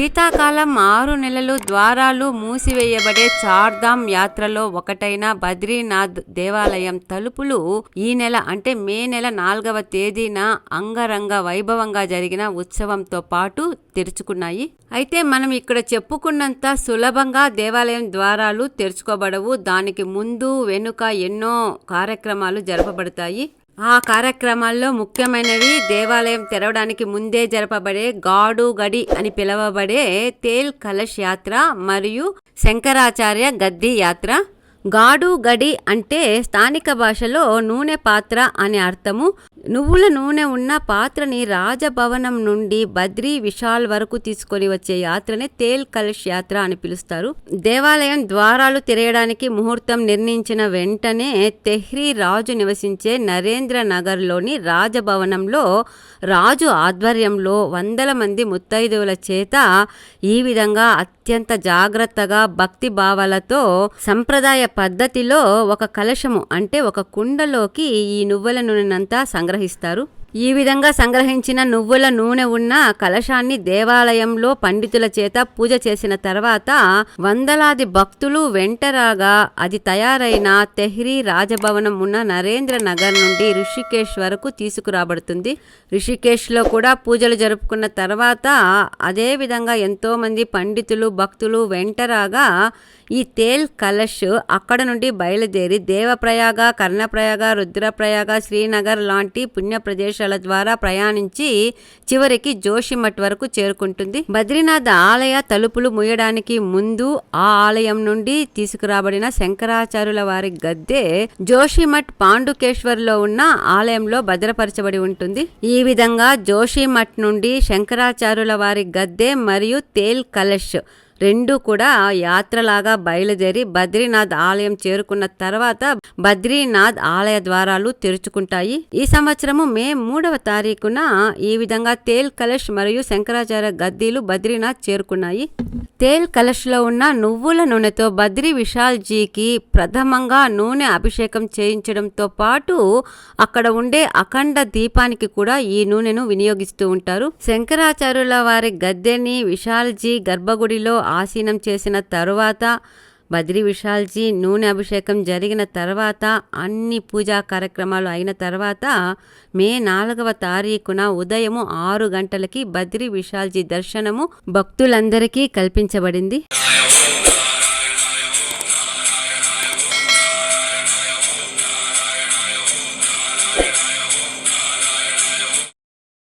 శీతాకాలం ఆరు నెలలు ద్వారాలు మూసివేయబడే చార్ధామ్ యాత్రలో ఒకటైన బద్రీనాథ్ దేవాలయం తలుపులు ఈ నెల అంటే మే నెల నాలుగవ తేదీన అంగరంగ వైభవంగా జరిగిన ఉత్సవంతో పాటు తెరుచుకున్నాయి. అయితే మనం ఇక్కడ చెప్పుకున్నంత సులభంగా దేవాలయం ద్వారాలు తెరుచుకోబడవు. దానికి ముందు వెనుక ఎన్నో కార్యక్రమాలు జరపబడతాయి. ఆ కార్యక్రమాల్లో ముఖ్యమైనవి దేవాలయం తెరవడానికి ముందే జరపబడే గాడు గడి అని పిలువబడే తేల్ కలష్ యాత్ర మరియు శంకరాచార్య గద్ది యాత్ర. గాడు గడి అంటే స్థానిక భాషలో నూనె పాత్ర అనే అర్థము. నువ్వుల నూనె ఉన్న పాత్రని రాజభవనం నుండి బద్రీ విశాల్ వరకు తీసుకొని వచ్చే యాత్రనే తేల్ కలష్ యాత్ర అని పిలుస్తారు. దేవాలయం ద్వారాలు తెరయడానికి ముహూర్తం నిర్ణయించిన వెంటనే తెహ్రీ రాజు నివసించే నరేంద్ర నగర్లోని రాజభవనంలో రాజు ఆధ్వర్యంలో వందల మంది ముత్తైదువుల చేత ఈ విధంగా అత్యంత జాగ్రత్తగా భక్తి భావాలతో సంప్రదాయ పద్ధతిలో ఒక కలశము అంటే ఒక కుండలోకి ఈ నువ్వుల నూనెనంతా సంగ్రహిస్తారు ఈ విధంగా సంగ్రహించిన నువ్వుల నూనె ఉన్న కలశాన్ని దేవాలయంలో పండితుల చేత పూజ చేసిన తర్వాత వందలాది భక్తులు వెంటరాగా అది తయారైన తెహ్రీ రాజభవనం ఉన్న నరేంద్ర నగర్ నుండి రిషికేశ్ వరకు తీసుకురాబడుతుంది. రిషికేశ్లో కూడా పూజలు జరుపుకున్న తర్వాత అదే విధంగా ఎంతోమంది పండితులు భక్తులు వెంటరాగా ఈ తేల్ కలష్ అక్కడ నుండి బయలుదేరి దేవప్రయాగ కర్ణప్రయాగ రుద్రప్రయాగ శ్రీనగర్ లాంటి పుణ్య ప్రదేశాల ద్వారా ప్రయాణించి చివరికి జోషిమఠ్ వరకు చేరుకుంటుంది. బద్రీనాథ్ ఆలయ తలుపులు మూయడానికి ముందు ఆ ఆలయం నుండి తీసుకురాబడిన శంకరాచార్యుల వారి గద్దె జోషిమఠ్ పాండుకేశ్వర్లో ఉన్న ఆలయంలో భద్రపరచబడి ఉంటుంది. ఈ విధంగా జోషిమఠ్ నుండి శంకరాచార్యుల వారి గద్దె మరియు తేల్ కలష్ రెండు కూడా యాత్రలాగా బయలుదేరి బద్రీనాథ్ ఆలయం చేరుకున్న తర్వాత బద్రీనాథ్ ఆలయ ద్వారాలు తెరుచుకుంటాయి. ఈ సంవత్సరము మే మూడవ తారీఖున ఈ విధంగా తేల్ కలష్ మరియు శంకరాచార్య గద్దీలు బద్రీనాథ్ చేరుకున్నాయి. తేల్ కలష్లో ఉన్న నువ్వుల నూనెతో బద్రీ విశాల్జీకి ప్రథమంగా నూనె అభిషేకం చేయించడంతో పాటు అక్కడ ఉండే అఖండ దీపానికి కూడా ఈ నూనెను వినియోగిస్తూ ఉంటారు. శంకరాచార్యుల వారి గద్దెని విశాల్జీ గర్భగుడిలో ఆసీనం చేసిన తరువాత బద్రి విశాల్జీ నూనె అభిషేకం జరిగిన తర్వాత అన్ని పూజా కార్యక్రమాలు అయిన తర్వాత మే నాలుగవ తారీఖున ఉదయము ఆరు గంటలకి బద్రి విశాల్జీ దర్శనము భక్తులందరికీ కల్పించబడింది.